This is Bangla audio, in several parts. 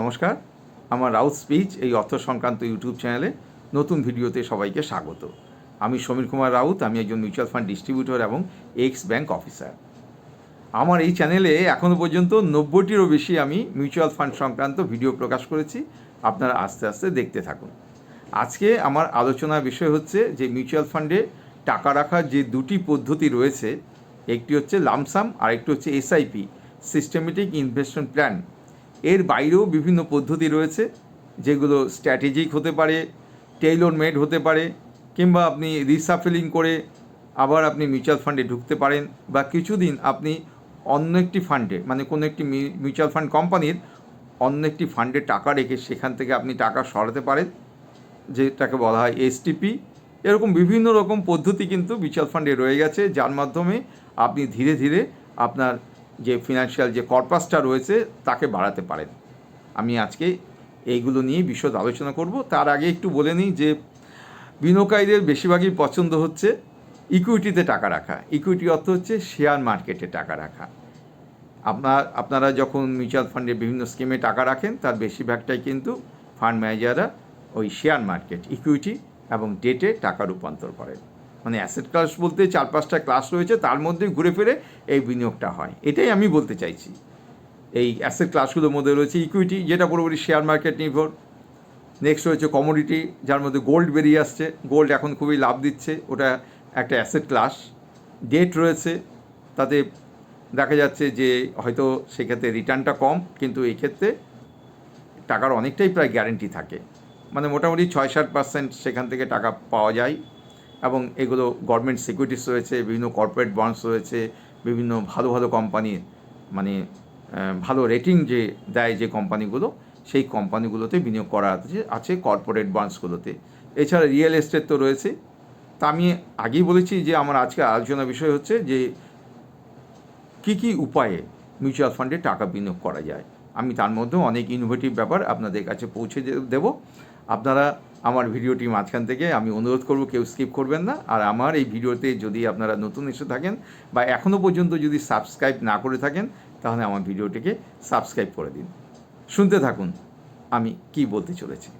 নমস্কার, আমার রাউথ স্পিচ এই অর্থ সংক্রান্ত ইউটিউব চ্যানেলে নতুন ভিডিওতে সবাইকে স্বাগত। আমি সমীর কুমার রাউত, আমি একজন মিউচুয়াল ফান্ড ডিস্ট্রিবিউটর এবং এক্স ব্যাংক অফিসার। আমার এই চ্যানেলে এখনও পর্যন্ত নব্বইটিরও বেশি আমি মিউচুয়াল ফান্ড সংক্রান্ত ভিডিও প্রকাশ করেছি। আপনারা আস্তে আস্তে দেখতে থাকুন। আজকে আমার আলোচনার বিষয় হচ্ছে যে মিউচুয়াল ফান্ডে টাকা রাখার যে দুটি পদ্ধতি রয়েছে, একটি হচ্ছে লামসাম আর একটি হচ্ছে এসআইপি, সিস্টেমেটিক ইনভেস্টমেন্ট প্ল্যান। এর বাইরেও বিভিন্ন পদ্ধতি রয়েছে যেগুলো স্ট্র্যাটেজিক হতে পারে টেইলর মেড হতে পারে, কিংবা আপনি রিসাফেলিং করে আবার আপনি মিউচুয়াল ফান্ডে ঢুকতে পারেন বা কিছুদিন আপনি অন্য একটি ফান্ডে মানে কোনো একটি মিউচুয়াল ফান্ড কোম্পানির অন্য একটি ফান্ডে টাকা রেখে সেখান থেকে আপনি টাকা সরাতে পারেন, যেটাকে বলা হয় এসটিপি এরকম বিভিন্ন রকম পদ্ধতি কিন্তু মিউচুয়াল ফান্ডে রয়ে গেছে, যার মাধ্যমে আপনি ধীরে ধীরে আপনার যে ফিনান্সিয়াল যে কর্পাসটা রয়েছে, তাকে বাড়াতে পারেন। আমি আজকে এইগুলো নিয়ে বিশদ আলোচনা করব। তার আগে একটু বলে নিই যে বিনিয়োগকারীদের বেশিরভাগই পছন্দ হচ্ছে ইকুইটিতে টাকা রাখা। ইকুইটি অর্থ হচ্ছে শেয়ার মার্কেটে টাকা রাখা। আপনার, আপনারা যখন মিউচুয়াল ফান্ডে বিভিন্ন স্কিমে টাকা রাখেন, তার বেশিরভাগটাই কিন্তু ফান্ড ম্যানেজাররা ওই শেয়ার মার্কেট ইকুইটি এবং ডেটে টাকা রূপান্তর করেন। মানে অ্যাসেট ক্লাস বলতে চার পাঁচটা ক্লাস রয়েছে, তার মধ্যে ঘুরে ফিরে এই বিনিয়োগটা হয়। এটাই আমি বলতে চাইছি। এই অ্যাসেট ক্লাসগুলোর মধ্যে রয়েছে ইকুইটি যেটা পুরোপুরি শেয়ার মার্কেট নির্ভর। নেক্সট রয়েছে কমোডিটি যার মধ্যে গোল্ড বেরিয়ে আসছে। গোল্ড এখন খুবই লাভ দিচ্ছে, ওটা একটা অ্যাসেট ক্লাস ডেট রয়েছে, তাতে দেখা যাচ্ছে যে হয়তো সেক্ষেত্রে রিটার্নটা কম, কিন্তু এই ক্ষেত্রে টাকার অনেকটাই প্রায় গ্যারেন্টি থাকে। মানে মোটামুটি ছয় ষাট পার্সেন্ট সেখান থেকে টাকা পাওয়া যায়। এবং এগুলো গভর্নমেন্ট সিকিউরিটিস রয়েছে, বিভিন্ন কর্পোরেট বন্ডস রয়েছে, বিভিন্ন ভালো ভালো কোম্পানির মানে ভালো রেটিং যে দেয় যে কোম্পানিগুলো সেই কোম্পানিগুলোতে বিনিয়োগ করা আছে আছে কর্পোরেট বন্ডসগুলোতে এছাড়া রিয়েল এস্টেট তো রয়েছে। তা আমি আগেই বলেছি যে আমার আজকে আলোচনা বিষয় হচ্ছে যে কী কী উপায়ে মিউচুয়াল ফান্ডে টাকা বিনিয়োগ করা যায়। আমি তার মধ্যেও অনেক ইনোভেটিভ ব্যাপার আপনাদের কাছে পৌঁছে দেব। আপনারা আমার ভিডিওটি মাঝখান থেকে আমি অনুরোধ করব কেউ স্কিপ করবেন না। আর আমার এই ভিডিওতে যদি আপনারা নতুন এসে থাকেন বা এখনও পর্যন্ত যদি সাবস্ক্রাইব না করে থাকেন, তাহলে আমার ভিডিওটিকে সাবস্ক্রাইব করে দিন। শুনতে থাকুন, আমি কি বলতে চলেছি।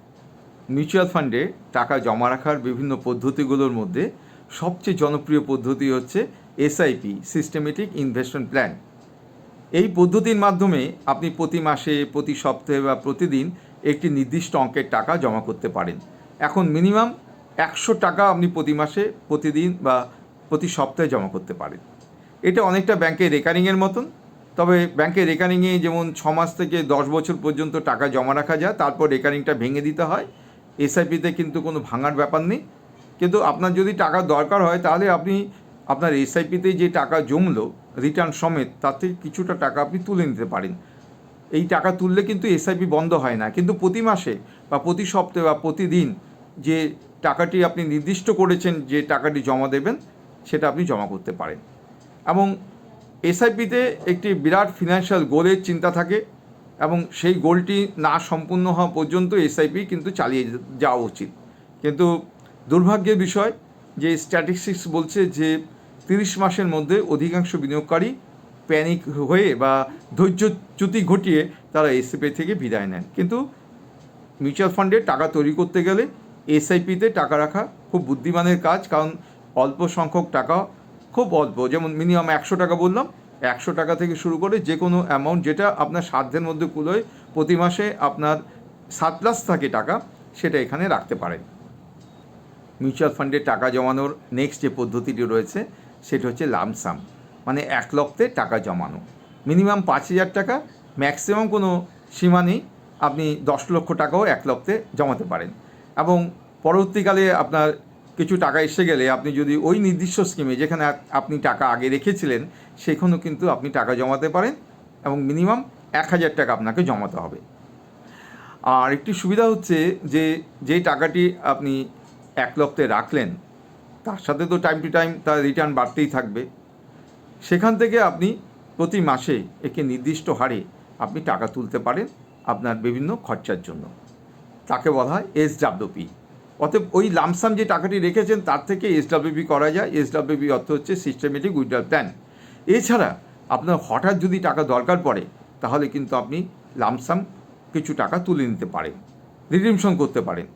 মিউচুয়াল ফান্ডে টাকা জমা রাখার বিভিন্ন পদ্ধতিগুলোর মধ্যে সবচেয়ে জনপ্রিয় পদ্ধতি হচ্ছে এসআইপি সিস্টেমেটিক ইনভেস্টমেন্ট প্ল্যান এই পদ্ধতির মাধ্যমে আপনি প্রতি মাসে, প্রতি সপ্তাহে বা প্রতিদিন একটি নির্দিষ্ট অঙ্কের টাকা জমা করতে পারেন। এখন মিনিমাম একশো টাকা আপনি প্রতি মাসে, প্রতিদিন বা প্রতি সপ্তাহে জমা করতে পারেন। এটা অনেকটা ব্যাংকের রেকারিংয়ের মতন। তবে ব্যাংকের রেকারিংয়ে যেমন ছ মাস থেকে দশ বছর পর্যন্ত টাকা জমা রাখা যায়, তারপর রেকারিংটা ভেঙে দিতে হয়। এসআইপিতে কিন্তু কোনো ভাঙার ব্যাপার নেই। কিন্তু আপনার যদি টাকা দরকার হয়, তাহলে আপনি আপনার এসআইপিতে যে টাকা জমলো রিটার্ন সমেত থেকে কিছুটা টাকা আপনি তুলে নিতে পারেন। এই টাকা তুললে কিন্তু এসআইপি বন্ধ হয় না। কিন্তু প্রতি মাসে বা প্রতি সপ্তাহে বা প্রতিদিন যে টাকাটি আপনি নির্দিষ্ট করেছেন, যে টাকাটি জমা দেবেন, সেটা আপনি জমা করতে পারেন। এবং এসআইপিতে একটি বিরাট ফিনান্সিয়াল গোলের চিন্তা থাকে এবং সেই গোলটি না সম্পূর্ণ হওয়া পর্যন্ত এসআইপি কিন্তু চালিয়ে যাওয়া উচিত। কিন্তু দুর্ভাগ্যের বিষয় যে স্ট্যাটিস্টিক্স বলছে যে তিরিশ মাসের মধ্যে অধিকাংশ বিনিয়োগকারী প্যানিক হয়ে বা ধৈর্যচ্যুতি ঘটিয়ে তারা এসআইপি থেকে বিদায় নেন। কিন্তু মিউচুয়াল ফান্ডে টাকা তৈরি করতে গেলে এসআইপিতে টাকা রাখা খুব বুদ্ধিমানের কাজ, কারণ অল্প সংখ্যক টাকা খুব অল্প। যেমন মিনিমাম একশো টাকা বললাম, একশো টাকা থেকে শুরু করে যে কোনো অ্যামাউন্ট যেটা আপনার সাধ্যের মধ্যে কুলোয় প্রতি মাসে আপনার সাত প্লাস থাকে টাকা, সেটা এখানে রাখতে পারেন। মিউচুয়াল ফান্ডে টাকা জমানোর নেক্সট যে পদ্ধতিটি রয়েছে, সেটা হচ্ছে লামসাম। মানে এক লক্ষে টাকা জমানো। মিনিমাম পাঁচ হাজার টাকা ম্যাক্সিমাম কোনো সীমা নেই। আপনি দশ লক্ষ টাকাও এক লক্ষে জমাতে পারেন। এবং পরবর্তীকালে আপনার কিছু টাকা এসে গেলে আপনি যদি ওই নির্দিষ্ট স্কিমে যেখানে আপনি টাকা আগে রেখেছিলেন, সেখানেও কিন্তু আপনি টাকা জমাতে পারেন এবং মিনিমাম এক হাজার টাকা আপনাকে জমাতে হবে। আর একটি সুবিধা হচ্ছে যে যে টাকাটি আপনি এক লক্ষে রাখলেন, তার সাথে তো টাইম টু টাইম তার রিটার্ন বাড়তেই থাকবে। সেখান থেকে আপনি প্রতি মাসে একে নির্দিষ্ট হারে আপনি টাকা তুলতে পারেন আপনার বিভিন্ন খরচার জন্য। তাকে বলা হয় এস ডাব্লিউপি অতএব ওই লামসাম যে টাকাটি রেখেছেন তার থেকে এস ডাব্লিউপি করা যায়। এস ডাব্লিউপি অর্থ হচ্ছে সিস্টেমেটিক উইথড্রল প্ল্যান এছাড়া আপনার হঠাৎ যদি টাকা দরকার পড়ে, তাহলে কিন্তু আপনি লামসাম কিছু টাকা তুলে নিতে পারেন রিডিমশন করতে পারেন।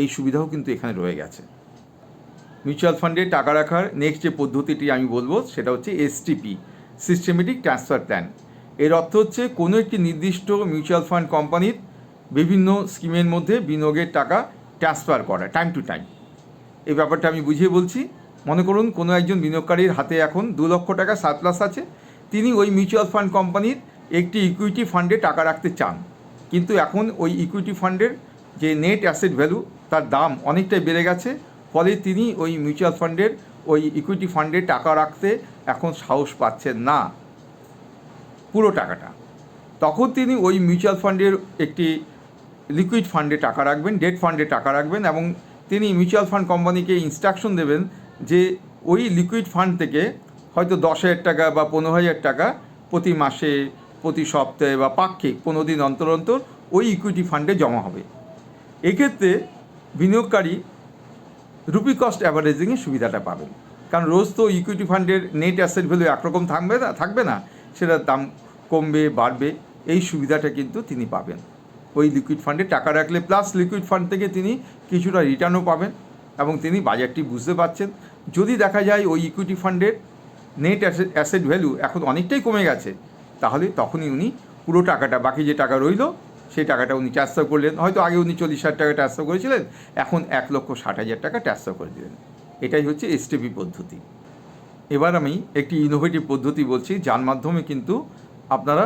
এই সুবিধাও কিন্তু এখানে রয়ে গেছে। মিউচুয়াল ফান্ডে টাকা রাখার নেক্সট যে পদ্ধতিটি আমি বলব, সেটা হচ্ছে এসটিপি সিস্টেমেটিক ট্রান্সফার প্ল্যান এর অর্থ হচ্ছে কোনো একটি নির্দিষ্ট মিউচুয়াল ফান্ড কোম্পানির বিভিন্ন স্কিমের মধ্যে বিনিয়োগের টাকা ট্রান্সফার করা, টাইম টু টাইম। এই ব্যাপারটা আমি বুঝিয়ে বলছি। মনে করুন, কোনো একজন বিনিয়োগকারীর হাতে এখন দু লক্ষ টাকা সারপ্লাস আছে। তিনি ওই মিউচুয়াল ফান্ড কোম্পানির একটি ইকুইটি ফান্ডে টাকা রাখতে চান। কিন্তু এখন ওই ইকুইটি ফান্ডের যে নেট অ্যাসেট ভ্যালু তার দাম অনেকটাই বেড়ে গেছে। ফলে তিনি ওই মিউচুয়াল ফান্ডের ওই ইকুইটি ফান্ডে টাকা রাখতে এখন সাহস পাচ্ছেন না। পুরো টাকাটা। তখন তিনি ওই মিউচুয়াল ফান্ডের একটি লিকুইড ফান্ডে টাকা রাখবেন ডেট ফান্ডে টাকা রাখবেন এবং তিনি মিউচুয়াল ফান্ড কোম্পানিকে ইনস্ট্রাকশন দেবেন যে ওই লিকুইড ফান্ড থেকে হয়তো দশ হাজার টাকা বা পনেরো হাজার টাকা প্রতি মাসে, প্রতি সপ্তাহে বা পাক্ষিক পনেরো দিন অন্তর অন্তর ওই ইকুইটি ফান্ডে জমা হবে। এক্ষেত্রে বিনিয়োগকারী রুপি কস্ট অ্যাভারেজিংয়ের সুবিধাটা পাবেন। কারণ রোজ তো ইকুইটি ফান্ডের নেট অ্যাসেট ভ্যালু একরকম থাকবে না থাকবে না, সেটার দাম কমবে, বাড়বে, এই সুবিধাটা কিন্তু তিনি পাবেন। ওই লিকুইড ফান্ডে টাকা রাখলে প্লাস লিকুইড ফান্ড থেকে তিনি কিছুটা রিটার্নও পাবেন এবং তিনি বাজারটি বুঝতে পারছেন। যদি দেখা যায় ওই ইকুইটি ফান্ডের নেট অ্যাসেট ভ্যালু এখন অনেকটাই কমে গেছে, তাহলে তখনই উনি পুরো টাকাটা, বাকি যে টাকা রইল সেই টাকাটা উনি ট্রান্সফার করলেন। হয়তো আগে উনি চল্লিশ হাজার টাকা ট্রান্সফার করেছিলেন, এখন এক লক্ষ ষাট হাজার টাকা ট্রান্সফার করে দিলেন। এটাই হচ্ছে এসটিপি পদ্ধতি। এবার আমি একটি ইনোভেটিভ পদ্ধতি বলছি, যার মাধ্যমে কিন্তু আপনারা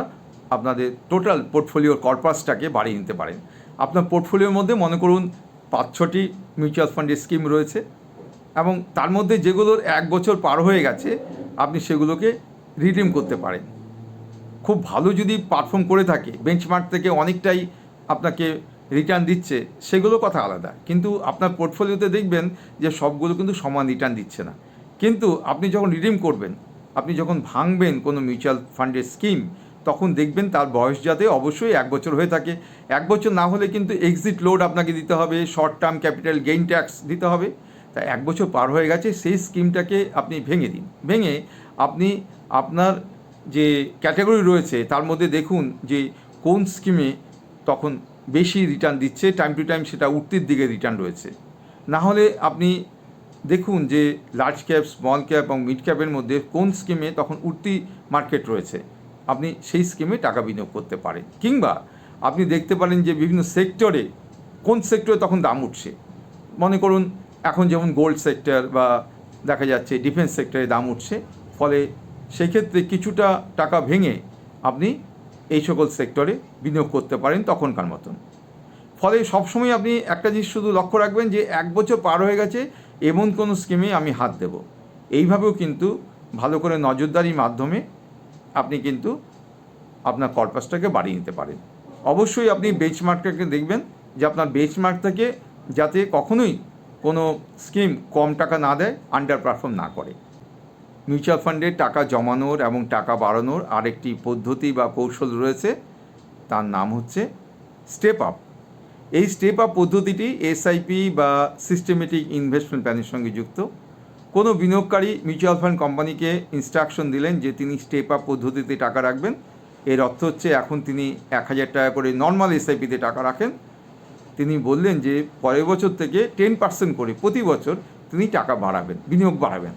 আপনাদের টোটাল পোর্টফোলিওর কর্পাসটাকে বাড়িয়ে নিতে পারেন। আপনার পোর্টফোলিওর মধ্যে মনে করুন, পাঁচ ছটি মিউচুয়াল ফান্ডের স্কিম রয়েছে এবং তার মধ্যে যেগুলোর এক বছর পার হয়ে গেছে, আপনি সেগুলোকে রিডিম করতে পারেন। খুব ভালো যদি পারফর্ম করে থাকে বেঞ্চমার্ক থেকে অনেকটাই আপনাকে রিটার্ন দিচ্ছে, সেগুলো কথা আলাদা। কিন্তু আপনার পোর্টফোলিওতে দেখবেন যে সবগুলো কিন্তু সমান রিটার্ন দিচ্ছে না। কিন্তু আপনি যখন রিডিম করবেন, আপনি যখন ভাঙবেন কোনো মিউচুয়াল ফান্ডের স্কিম তখন দেখবেন তার বয়স যাতে অবশ্যই এক বছর হয়ে থাকে। এক বছর না হলে কিন্তু এক্সিট লোড আপনাকে দিতে হবে short term capital gain tax দিতে হবে। তা এক বছর পার হয়ে গেছে, সেই স্কিমটাকে আপনি ভেঙে দিন। ভেঙে আপনি আপনার যে ক্যাটাগরি রয়েছে, তার মধ্যে দেখুন যে কোন স্কিমে তখন বেশি রিটার্ন দিচ্ছে টাইম টু টাইম সেটা উঠতির দিকে রিটার্ন রয়েছে। না হলে আপনি দেখুন যে লার্জ ক্যাপ স্মল ক্যাপ এবং মিড ক্যাপের মধ্যে কোন স্কিমে তখন উঠতি মার্কেট রয়েছে। আপনি সেই স্কিমে টাকা বিনিয়োগ করতে পারেন। কিংবা আপনি দেখতে পারেন যে বিভিন্ন সেক্টরে কোন সেক্টরে তখন দাম উঠছে। মনে করুন এখন যেমন গোল্ড সেক্টর বা দেখা যাচ্ছে ডিফেন্স সেক্টরে দাম উঠছে, ফলে সেক্ষেত্রে কিছুটা টাকা ভেঙে আপনি এই সকল সেক্টরে বিনিয়োগ করতে পারেন তখনকার মতন। ফলে সবসময় আপনি একটা জিনিস শুধু লক্ষ্য রাখবেন যে, এক বছর পার হয়ে গেছে, এমন কোনো স্কিমে আমি হাত দেব। এইভাবেও কিন্তু ভালো করে নজরদারির মাধ্যমে আপনি কিন্তু আপনার কর্পাসটাকে বাড়িয়ে নিতে পারেন। অবশ্যই আপনি বেঞ্চমার্কটাকে দেখবেন যে, আপনার বেঞ্চমার্ক থেকে যাতে কখনোই কোনো স্কিম কম টাকা না দেয় আন্ডার পারফর্ম না করে। মিউচুয়াল ফান্ডে টাকা জমানোর এবং টাকা বাড়ানোর আরেকটি পদ্ধতি বা কৌশল রয়েছে। তার নাম হচ্ছে স্টেপ আপ এই স্টেপ আপ পদ্ধতিটি এসআইপি বা সিস্টেমেটিক ইনভেস্টমেন্ট প্ল্যানের সঙ্গে যুক্ত। কোনো বিনিয়োগকারী মিউচুয়াল ফান্ড কোম্পানিকে ইনস্ট্রাকশন দিলেন যে তিনি স্টেপ আপ পদ্ধতিতে টাকা রাখবেন। এর অর্থ হচ্ছে এখন তিনি এক হাজার টাকা করে নর্মাল এসআইপিতে টাকা রাখেন। তিনি বললেন যে পরের বছর থেকে টেন পার্সেন্ট করে প্রতি বছর তিনি টাকা বাড়াবেন, বিনিয়োগ বাড়াবেন।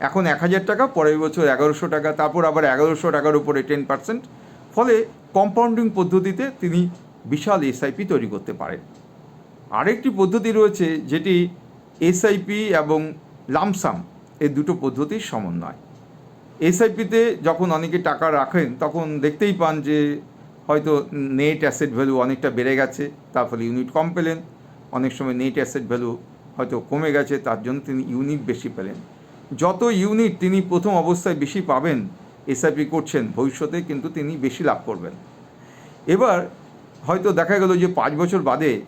এখন এক হাজার টাকা, পরের বছর এগারোশো টাকা, তারপর আবার এগারোশো টাকার উপরে টেন পার্সেন্ট ফলে কম্পাউন্ডিং পদ্ধতিতে তিনি বিশাল এসআইপি তৈরি করতে পারেন। আরেকটি পদ্ধতি রয়েছে, যেটি এসআইপি এবং লামসাম এই দুটো পদ্ধতির সমন্বয়। এসআইপিতে যখন অনেকে টাকা রাখেন, তখন দেখতেই পান যে হয়তো নেট অ্যাসেট ভ্যালু অনেকটা বেড়ে গেছে, তার ফলে ইউনিট কম পেলেন। অনেক সময় নেট অ্যাসেট ভ্যালু হয়তো কমে গেছে, তার জন্য তিনি ইউনিট বেশি পেলেন। যত ইউনিট তিনি প্রথম অবস্থায় বেশি পাবেন এসআইপি করছেন, ভবিষ্যতে কিন্তু তিনি বেশি লাভ করবেন। এবার হয়তো দেখা গেল যে পাঁচ বছর বাদে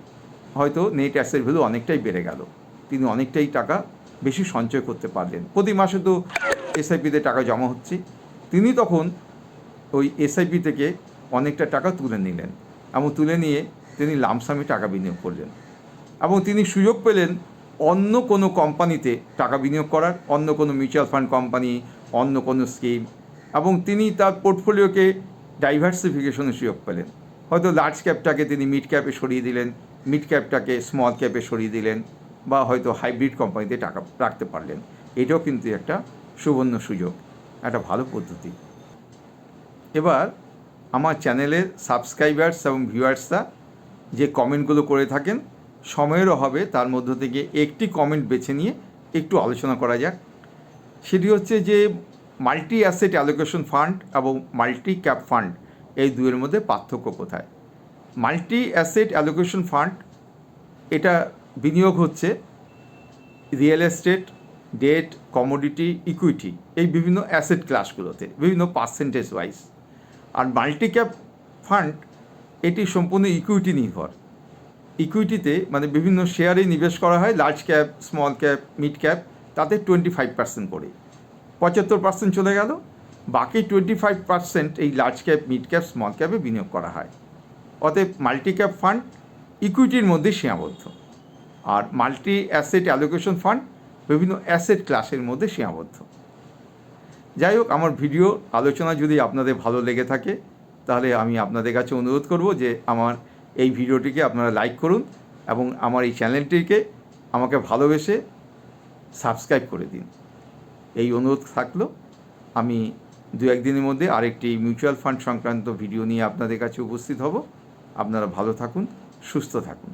হয়তো নেট অ্যাসেট ভ্যালু অনেকটাই বেড়ে গেল। তিনি অনেকটাই টাকা বেশি সঞ্চয় করতে পারলেন। প্রতি মাসে তো এসআইপিতে টাকা জমা হচ্ছে। তিনি তখন ওই এসআইপি থেকে অনেকটা টাকা তুলে নিলেন এবং তুলে নিয়ে তিনি লামসামে টাকা বিনিয়োগ করলেন এবং তিনি সুযোগ পেলেন অন্য কোনো কোম্পানিতে টাকা বিনিয়োগ করার, অন্য কোনো মিউচুয়াল ফান্ড কোম্পানি অন্য কোনো স্কিম এবং তিনি তার পোর্টফোলিওকে ডাইভার্সিফিকেশনের সুযোগ পেলেন। হয়তো লার্জ ক্যাপটাকে তিনি মিড ক্যাপে সরিয়ে দিলেন মিড ক্যাপটাকে স্মল ক্যাপে সরিয়ে দিলেন, বা হয়তো হাইব্রিড কোম্পানিতে টাকা রাখতে পারলেন। এটাও কিন্তু একটা সুবর্ণ সুযোগ, একটা ভালো পদ্ধতি। এবার আমার চ্যানেলের সাবস্ক্রাইবার্স এবং ভিউয়ার্সরা যে কমেন্টগুলো করে থাকেন সময়ের অভাবে তার মধ্য থেকে একটি কমেন্ট বেছে নিয়ে একটু আলোচনা করা যাক। সেটি হচ্ছে যে মাল্টি অ্যাসেট অ্যালোকেশন ফান্ড এবং মাল্টি ক্যাপ ফান্ড এই দুয়ের মধ্যে পার্থক্য কোথায়? মাল্টি অ্যাসেট অ্যালোকেশন ফান্ড এটা বিনিয়োগ হচ্ছে real estate debt commodity equity এই বিভিন্ন অ্যাসেট ক্লাসগুলোতে বিভিন্ন পার্সেন্টেজ ওয়াইজ আর মাল্টি ক্যাপ ফান্ড এটি সম্পূর্ণ ইকুইটি নির্ভর। ইকুইটিতে মানে বিভিন্ন শেয়ারে নিবেশ করা হয় large cap small cap mid cap তাতে টোয়েন্টি ফাইভ পার্সেন্ট করে পঁচাত্তর পার্সেন্ট চলে গেল, বাকি টোয়েন্টি ফাইভ পার্সেন্ট এই large cap mid cap small ক্যাপে বিনিয়োগ করা হয়। অতএব মাল্টি ক্যাপ ফান্ড ইকুইটির মধ্যে সীমাবদ্ধ। আর মাল্টি অ্যাসেট অ্যালোকেশন ফান্ড বিভিন্ন অ্যাসেট ক্লাসের মধ্যে সীমাবদ্ধ। যাই হোক, আমার ভিডিও আলোচনা যদি আপনাদের ভালো লেগে থাকে, তাহলে আমি আপনাদের কাছে অনুরোধ করব যে আমার এই ভিডিওটিকে আপনারা লাইক করুন এবং আমার এই চ্যানেলটিকে আমাকে ভালোবেসে সাবস্ক্রাইব করে দিন। এই অনুরোধ থাকল, আমি দু একদিনের মধ্যে আরেকটি মিউচুয়াল ফান্ড সংক্রান্ত ভিডিও নিয়ে আপনাদের কাছে উপস্থিত হব। আপনারা ভালো থাকুন, সুস্থ থাকুন।